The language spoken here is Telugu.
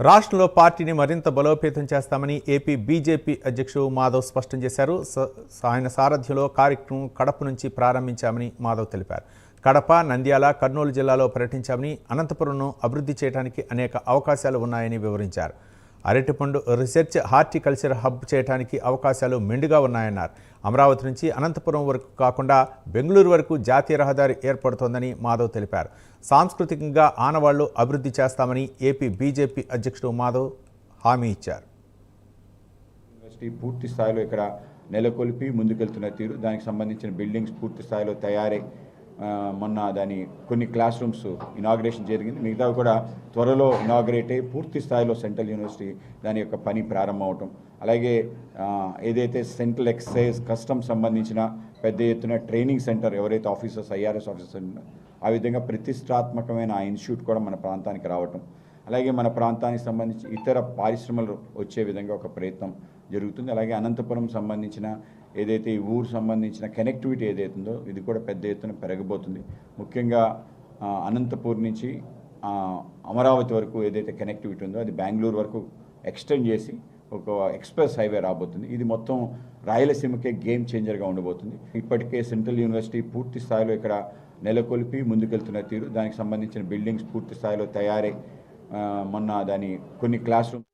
రాష్ట్రంలో పార్టీని మరింత బలోపేతం చేస్తామని ఏపీ బీజేపీ అధ్యక్షుడు మాధవ్ స్పష్టం చేశారు. స- ఆయన సారథ్యంలో కార్యక్రమం కడప నుంచి ప్రారంభించామని మాధవ్ తెలిపారు. కడప నంద్యాల కర్నూలు జిల్లాలో పర్యటించామని అనంతపురంను అభివృద్ధి చేయడానికి అనేక అవకాశాలు ఉన్నాయని వివరించారు. అరటిపండు రీసెర్చ్ హార్టికల్చర్ హబ్ చేయడానికి అవకాశాలు మెండుగా ఉన్నాయన్నారు. అమరావతి నుంచి అనంతపురం వరకు కాకుండా బెంగళూరు వరకు జాతీయ రహదారి ఏర్పడుతోందని మాధవ్ తెలిపారు. సాంస్కృతికంగా ఆనవాళ్ళు అభివృద్ధి చేస్తామని ఏపీ బీజేపీ అధ్యక్షుడు మాధవ్ హామీ ఇచ్చారు. యూనివర్సిటీ పూర్తి స్థాయిలో ఇక్కడ నెలకొల్పి ముందుకెళ్తున్న తీరు. దానికి సంబంధించిన బిల్డింగ్స్ పూర్తి స్థాయిలో తయారై మొన్న దాని కొన్ని క్లాస్ రూమ్స్ ఇనాగ్రేషన్ జరిగింది. మిగతా కూడా త్వరలో ఇనాగ్రేట్ అయ్యి పూర్తి స్థాయిలో సెంట్రల్ యూనివర్సిటీ దాని యొక్క పని ప్రారంభం అవటం. అలాగే ఏదైతే సెంట్రల్ ఎక్సైజ్ కస్టమ్ సంబంధించిన పెద్ద ఎత్తున ట్రైనింగ్ సెంటర్ ఎవరైతే ఆఫీసర్స్ ఐఆర్ఎస్ ఆఫీసర్స్ ఆ విధంగా ప్రతిష్టాత్మకమైన ఆ ఇన్స్టిట్యూట్ కూడా మన ప్రాంతానికి రావటం. అలాగే మన ప్రాంతానికి సంబంధించి ఇతర పారిశ్రమలు వచ్చే విధంగా ఒక ప్రయత్నం జరుగుతుంది. అలాగే అనంతపురం సంబంధించిన ఏదైతే ఈ ఊరు సంబంధించిన కనెక్టివిటీ ఏదైతుందో ఉందో ఇది కూడా పెద్ద ఎత్తున పెరగబోతుంది. ముఖ్యంగా అనంతపూర్ నుంచి అమరావతి వరకు ఏదైతే కనెక్టివిటీ ఉందో అది బెంగళూరు వరకు ఎక్స్టెండ్ చేసి ఒక ఎక్స్ప్రెస్ హైవే రాబోతుంది. ఇది మొత్తం రాయలసీమకే గేమ్ చేంజర్గా ఉండబోతుంది. ఇప్పటికే సెంట్రల్ యూనివర్సిటీ పూర్తి స్థాయిలో ఇక్కడ నెలకొల్పి ముందుకెళ్తున్న తీరు. దానికి సంబంధించిన బిల్డింగ్స్ పూర్తి స్థాయిలో తయారై మొన్న దాని కొన్ని క్లాస్ రూమ్